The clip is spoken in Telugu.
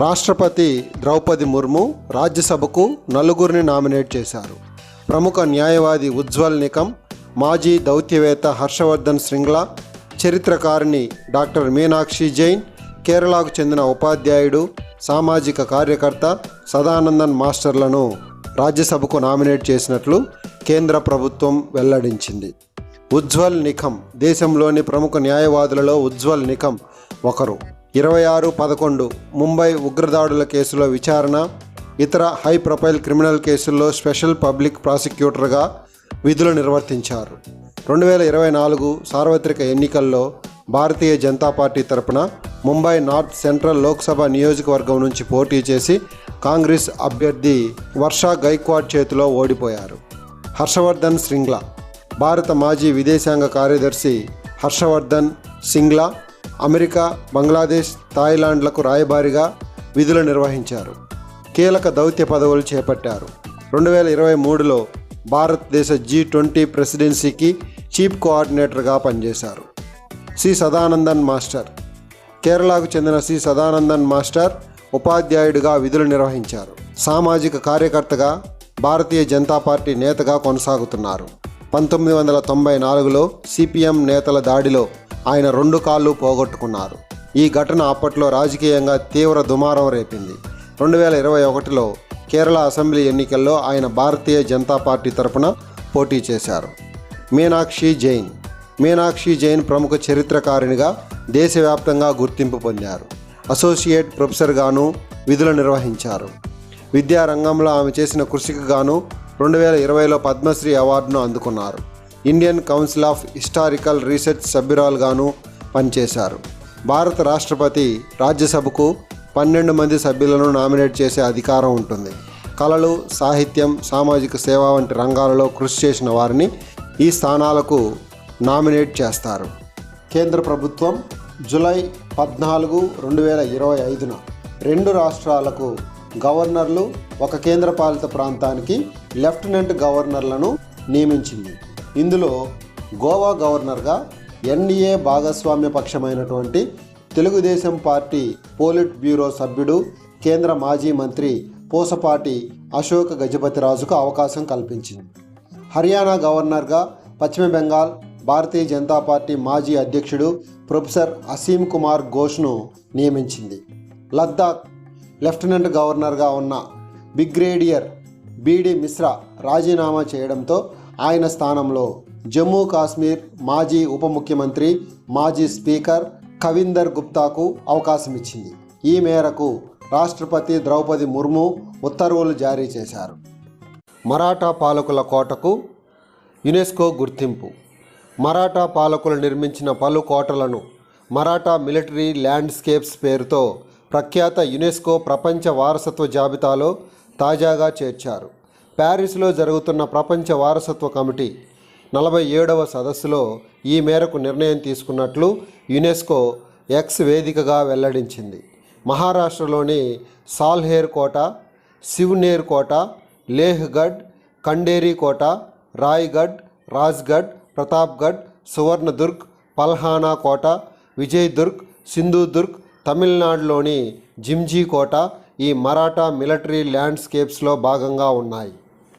రాష్ట్రపతి ద్రౌపది ముర్ము రాజ్యసభకు నలుగురిని నామినేట్ చేశారు. ప్రముఖ న్యాయవాది ఉజ్వల్ నికమ్ మాజీ దౌత్యవేత్త హర్షవర్ధన్ శ్రింగ్లా చరిత్రకారిణి డాక్టర్ మీనాక్షి జైన్ కేరళకు చెందిన ఉపాధ్యాయుడు సామాజిక కార్యకర్త సదానందన్ మాస్టర్లను రాజ్యసభకు నామినేట్ చేసినట్లు కేంద్ర ప్రభుత్వం వెల్లడించింది. ఉజ్వల్ నిఖమ్ దేశంలోని ప్రముఖ న్యాయవాదులలో ఉజ్వల్ నిఖమ్ ఒకరు. ఇరవై ఆరు పదకొండు ముంబై ఉగ్రదాడుల కేసులో విచారణ ఇతర హై ప్రొఫైల్ క్రిమినల్ కేసుల్లో స్పెషల్ పబ్లిక్ ప్రాసిక్యూటర్గా విధులు నిర్వర్తించారు. రెండు వేల ఇరవై నాలుగు సార్వత్రిక ఎన్నికల్లో భారతీయ జనతా పార్టీ తరపున ముంబై నార్త్ సెంట్రల్ లోక్సభ నియోజకవర్గం నుంచి పోటీ చేసి కాంగ్రెస్ అభ్యర్థి వర్షా గైక్వాడ్ చేతిలో ఓడిపోయారు. హర్షవర్ధన్ శ్రింగ్లా భారత మాజీ విదేశాంగ కార్యదర్శి హర్షవర్ధన్ సింగ్లా అమెరికా బంగ్లాదేశ్ థాయిలాండ్లకు రాయబారిగా విధులు నిర్వహించారు. కీలక దౌత్య పదవులు చేపట్టారు. రెండు వేల ఇరవై మూడులో భారతదేశ జీ ట్వంటీ ప్రెసిడెన్సీకి చీఫ్ కోఆర్డినేటర్గా పనిచేశారు. సి. సదానందన్ మాస్టర్. కేరళకు చెందిన సి. సదానందన్ మాస్టర్ ఉపాధ్యాయుడిగా విధులు నిర్వహించారు. సామాజిక కార్యకర్తగా భారతీయ జనతా పార్టీ నేతగా కొనసాగుతున్నారు. పంతొమ్మిది వందల తొంభై నాలుగులో సిపిఎం నేతల దాడిలో ఆయన రెండు కాళ్ళు పోగొట్టుకున్నారు. ఈ ఘటన అప్పట్లో రాజకీయంగా తీవ్ర దుమారం రేపింది. రెండు వేల ఇరవై ఒకటిలో కేరళ అసెంబ్లీ ఎన్నికల్లో ఆయన భారతీయ జనతా పార్టీ తరపున పోటీ చేశారు. మీనాక్షి జైన్. మీనాక్షి జైన్ ప్రముఖ చరిత్రకారిణిగా దేశవ్యాప్తంగా గుర్తింపు పొందారు. అసోసియేట్ ప్రొఫెసర్గాను విధులు నిర్వహించారు. విద్యారంగంలో ఆమె చేసిన కృషికి గాను రెండు వేల ఇరవైలో పద్మశ్రీ అవార్డును అందుకున్నారు. Indian council of historical research సభ్యురాలుగాను పనిచేశారు. భారత రాష్ట్రపతి రాజ్యసభకు పన్నెండు మంది సభ్యులను నామినేట్ చేసే అధికారం ఉంటుంది. కళలు సాహిత్యం సామాజిక సేవ వంటి రంగాలలో కృషి చేసిన వారిని ఈ స్థానాలకు నామినేట్ చేస్తారు. కేంద్ర ప్రభుత్వం జూలై పద్నాలుగు రెండు వేల ఇరవై ఐదున రెండు రాష్ట్రాలకు గవర్నర్లు ఒక కేంద్రపాలిత ప్రాంతానికి లెఫ్టినెంట్ గవర్నర్లను నియమించింది. ఇందులో గోవా గవర్నర్గా ఎన్డీఏ భాగస్వామ్య పక్షమైనటువంటి తెలుగుదేశం పార్టీ పోలిట్ బ్యూరో సభ్యుడు కేంద్ర మాజీ మంత్రి పూసపాటి అశోక్ గజపతిరాజుకు అవకాశం కల్పించింది. హర్యానా గవర్నర్గా పశ్చిమ బెంగాల్ భారతీయ జనతా పార్టీ మాజీ అధ్యక్షుడు ప్రొఫెసర్ అసీం కుమార్ ఘోష్ను నియమించింది. లద్దాఖ్ లెఫ్టినెంట్ గవర్నర్గా ఉన్న బ్రిగేడియర్ బీడి మిశ్రా రాజీనామా చేయడంతో ఆయన స్థానంలో జమ్మూ కాశ్మీర్ మాజీ ఉప ముఖ్యమంత్రి మాజీ స్పీకర్ కవిందర్ గుప్తాకు అవకాశం ఇచ్చింది. ఈ మేరకు రాష్ట్రపతి ద్రౌపది ముర్ము ఉత్తర్వులు జారీ చేశారు. మరాఠా పాలకుల కోటకు యునెస్కో గుర్తింపు. మరాఠా పాలకులు నిర్మించిన పలు కోటలను మరాఠా మిలిటరీ ల్యాండ్స్కేప్స్ పేరుతో ప్రఖ్యాత యునెస్కో ప్రపంచ వారసత్వ జాబితాలో తాజాగా చేర్చారు. ప్యారిస్లో జరుగుతున్న ప్రపంచ వారసత్వ కమిటీ నలభై ఏడవ సదస్సులో ఈ మేరకు నిర్ణయం తీసుకున్నట్లు యునెస్కో ఎక్స్ వేదికగా వెల్లడించింది. మహారాష్ట్రలోని సాల్హేర్ కోట శివ్నేర్ కోట లేహ్గఢ్ కండేరి కోట రాయ్గఢ్ రాజ్గఢ్ ప్రతాప్గఢ్ సువర్ణదుర్గ్ పల్హానా కోట విజయ్దుర్గ్ సింధుదుర్గ్ తమిళనాడులోని జిమ్జీ కోట ఈ మరాఠా మిలిటరీ ల్యాండ్స్కేప్స్లో భాగంగా ఉన్నాయి.